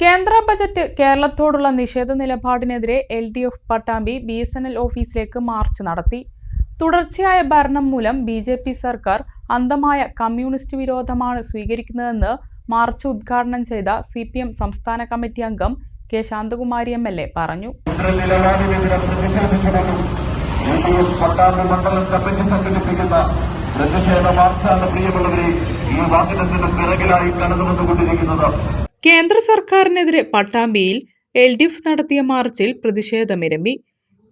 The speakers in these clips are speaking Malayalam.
കേന്ദ്ര ബജറ്റ് കേരളത്തോടുള്ള നിഷേധ നിലപാടിനെതിരെ L D F Pattambi B S N L ഓഫീസിലേക്ക് മാർച്ച് നടത്തി. തുടർച്ചയായ ഭരണം മൂലം ബി ജെ പി സർക്കാർ അന്തമായ കമ്മ്യൂണിസ്റ്റ് വിരോധമാണ് സ്വീകരിക്കുന്നതെന്ന് മാർച്ച് ഉദ്ഘാടനം ചെയ്ത സി പി എം സംസ്ഥാന കമ്മിറ്റി അംഗം K Santhakumari M L A പറഞ്ഞു. കമ്മിറ്റി പ്രതിഷേധ മാർച്ചാണ് പ്രിയമുള്ളവരെ ഈ വാഹനത്തിന്റെ പിറകിലായി കടന്നുവന്നുകൊണ്ടിരിക്കുന്നത്. കേന്ദ്ര സർക്കാരിനെതിരെ പട്ടാമ്പിയിൽ എൽ ഡി എഫ് നടത്തിയ മാർച്ചിൽ പ്രതിഷേധമിരമ്പി.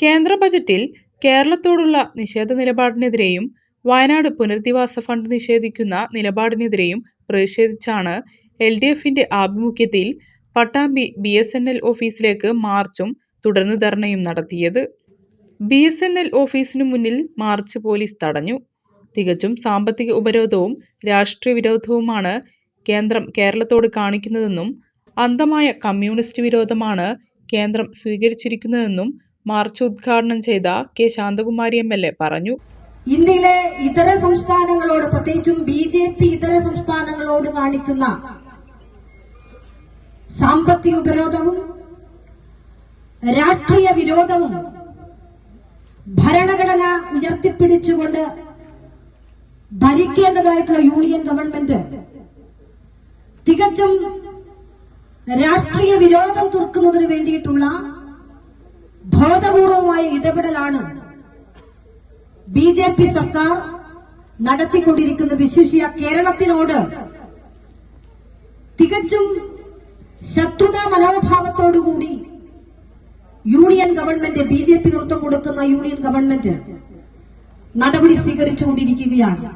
കേന്ദ്ര ബജറ്റിൽ കേരളത്തോടുള്ള നിഷേധ നിലപാടിനെതിരെയും വയനാട് പുനരധിവാസ ഫണ്ട് നിഷേധിക്കുന്ന നിലപാടിനെതിരെയും പ്രതിഷേധിച്ചാണ് എൽ ഡി എഫിന്റെ ആഭിമുഖ്യത്തിൽ Pattambi B S N L ഓഫീസിലേക്ക് മാർച്ചും തുടർന്ന് ധർണയും നടത്തിയത്. ബി എസ് എൻ എൽ ഓഫീസിനു മുന്നിൽ മാർച്ച് പോലീസ് തടഞ്ഞു. തികച്ചും സാമ്പത്തിക ഉപരോധവും രാഷ്ട്രീയ വിരോധവുമാണ് കേന്ദ്രം കേരളത്തോട് കാണിക്കുന്നതെന്നും അന്ധമായ കമ്മ്യൂണിസ്റ്റ് വിരോധമാണ് കേന്ദ്രം സ്വീകരിച്ചിരിക്കുന്നതെന്നും മാർച്ച് ഉദ്ഘാടനം ചെയ്ത K Santhakumari M L A പറഞ്ഞു. ഇന്ത്യയിലെ ഇതര സംസ്ഥാനങ്ങളോട് പ്രത്യേകിച്ചും ബി ജെ പി ഇതര സംസ്ഥാനങ്ങളോട് കാണിക്കുന്ന സാമ്പത്തിക ഉപരോധവും രാഷ്ട്രീയ വിരോധവും ഭരണഘടന ഉയർത്തിപ്പിടിച്ചുകൊണ്ട് ഭരിക്കേണ്ടതായിട്ടുള്ള യൂണിയൻ ഗവൺമെന്റ് തികച്ചും രാഷ്ട്രീയ വിരോധം തീർക്കുന്നതിന് വേണ്ടിയിട്ടുള്ള ബോധപൂർവമായ ഇടപെടലാണ് ബി ജെ പി സർക്കാർ നടത്തിക്കൊണ്ടിരിക്കുന്ന വിശേഷിയ കേരളത്തിനോട് തികച്ചും ശത്രുതാ മനോഭാവത്തോടുകൂടി union government B J P നേതൃത്വം കൊടുക്കുന്ന യൂണിയൻ ഗവൺമെന്റ് നടപടി സ്വീകരിച്ചുകൊണ്ടിരിക്കുകയാണ്.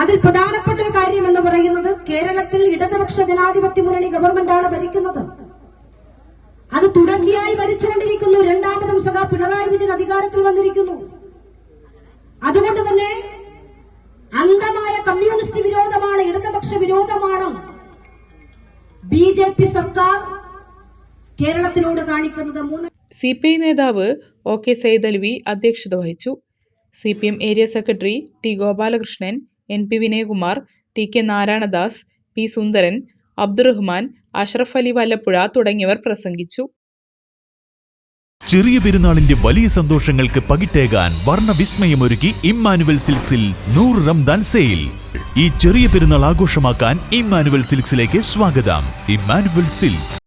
അതിൽ പ്രധാനപ്പെട്ട ഒരു കാര്യം എന്ന് പറയുന്നത് കേരളത്തിൽ ഇടതുപക്ഷ ജനാധിപത്യ മുന്നണി ഗവൺമെന്റാണ് ഭരിക്കുന്നത്. അത് തുടർച്ചയായി ഭരിച്ചുകൊണ്ടിരിക്കുന്നു. രണ്ടാമതും സഖാ പിണറായി വിജയൻ അധികാരത്തിൽ വന്നിരിക്കുന്നു. അതുകൊണ്ട് തന്നെ അന്ധമായ കമ്മ്യൂണിസ്റ്റ് വിരോധമാണ് ഇടതുപക്ഷ വിരോധമാണ് ബി ജെ പി സർക്കാർ കേരളത്തിനോട് കാണിക്കുന്നത്. മൂന്ന് സി പി ഐ നേതാവ് ഒ കെ സൈദൽവി അധ്യക്ഷത വഹിച്ചു. C P M area secretary T Gopalakrishnan N P Vinayakumar T K Narayanadas P Sundaran Abdurahman Ashraf Ali Vallappuzha തുടങ്ങിയവർ പ്രസംഗിച്ചു. ചെറിയ പെരുന്നാളിന്റെ വലിയ സന്തോഷങ്ങൾക്ക് പകിട്ടേകാൻ വർണവിസ്മയമൊരുക്കി ഇമ്മാനുവൽ സിൽക്സിൽ നൂറ് റംദാൻ സെയിൽ. ഈ ചെറിയ പെരുന്നാൾ ആഘോഷമാക്കാൻ ഇമ്മാനുവൽ സിൽക്സിലേക്ക് സ്വാഗതം. ഇമ്മാനുവൽ സിൽക്സ്.